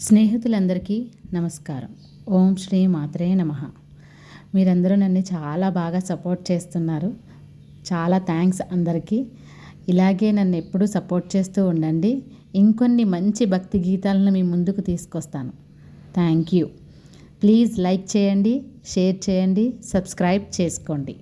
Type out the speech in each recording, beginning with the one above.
స్నేహితులందరికీ నమస్కారం. ఓం శ్రీ మాత్రే నమ. మీరందరూ నన్ను చాలా బాగా సపోర్ట్ చేస్తున్నారు. చాలా థ్యాంక్స్ అందరికీ. ఇలాగే నన్ను ఎప్పుడూ సపోర్ట్ చేస్తూ ఉండండి. ఇంకొన్ని మంచి భక్తి గీతాలను మీ ముందుకు తీసుకొస్తాను. Thank you. ప్లీజ్ లైక్ చేయండి షేర్ చేయండి సబ్స్క్రైబ్ చేసుకోండి.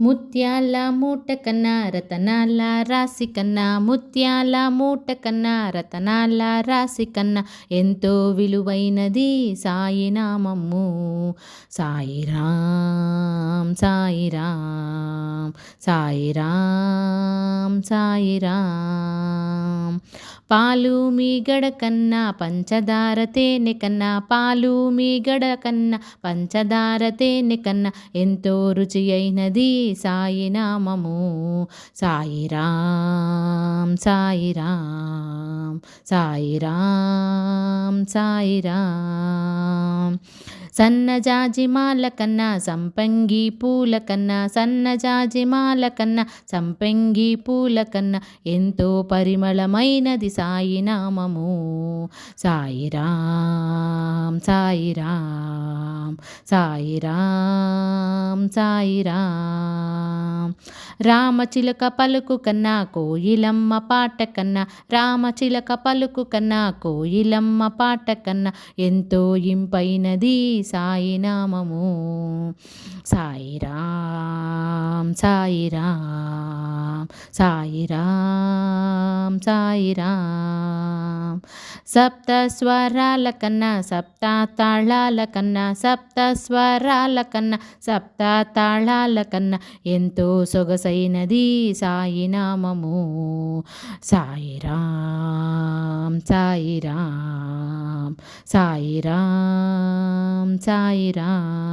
ముత్యాల మూట కన్నా రతనాల రాసి కన్నా ముత్యాల మూట కన్నా రతనాల రాసి కన్నా ఎంతో విలువైనది సాయినామము సాయిరాం సాయిరాం సాయిరాం సాయిరాం పాలు మీగడ కన్నా పంచదార తేనె కన్నా పాలు మీగడ కన్నా పంచదార తేనె కన్నా ఎంతో రుచి అయినది సాయినామము సాయిరాం సాయిరాం సాయిరాం సాయిరాం సన్నజాజిమాల కన్నా సంపంగి పూల కన్నా సన్నజాజిమాల కన్నా సంపంగి పూల కన్నా ఎంతో పరిమళమైనది సాయినామము సాయిరామ్ సాయిరామ్ సాయిరామ్ సాయిరామ్ రామచిలక పలుకు కన్నా కోయిలమ్మ పాట కన్నా రామచిలక పలుకు కన్నా కోయిలమ్మ పాట కన్నా ఎంతో ఇంపైనది సాయినామము. సాయిరాం సాయిరామ్ సాయిరామ్ సాయిరామ్. సప్త స్వరాల కన్నా సప్త తాళాల కన్నా సప్త స్వరాల కన్నా సప్త తాళాల కన్నా ఎంతో సొగసైనది సాయినామము. సాయిరాం సాయిరాం సాయిరాం సాయిరాం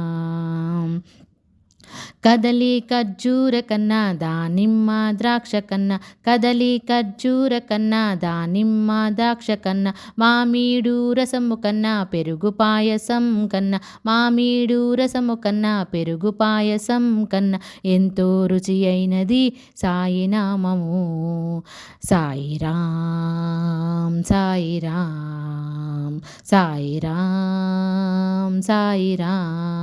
కదలి ఖర్జూర కన్నా దానిమ్మ ద్రాక్ష కన్నా కదలి ఖర్జూర కన్నా దానిమ్మ ద్రాక్ష కన్నా మామీడు రసము కన్నా పెరుగు పాయసం కన్నా మామీడు రసము కన్నా పెరుగు పాయసం కన్నా ఎంతో రుచి అయినది సాయినామము సాయిరామ్ సాయిరామ్ సాయిరామ్ సాయిరామ్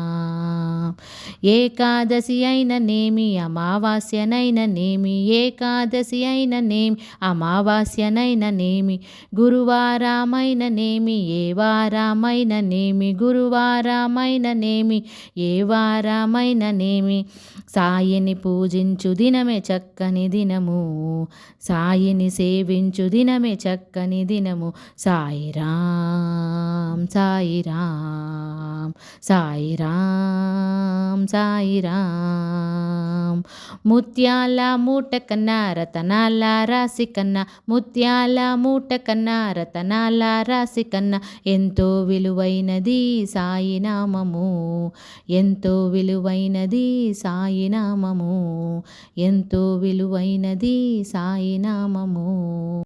ఏకాదశి అయిన నేమి అమావాస్యనైన నేమి ఏకాదశి అయిన నేమి అమావాస్యనైన నేమి గురువారామైన నేమి ఏ వారమైన నేమి గురువారామైన నేమి ఏ వారమైన నేమి సాయిని పూజించు దినమే చక్కని దినము సాయిని సేవించు దినమే చక్కని దినము సాయిరాం సాయిరాం సాయిరాం సాయిరాం ముత్యాల మూట కన్నా రతనాల రాసి కన్నా ముత్యాల మూట కన్నా రతనాల రాసి కన్నా. ఎంతో విలువైనది సాయినామము ఎంతో విలువైనది సాయినామము ఎంతో విలువైనది సాయినామము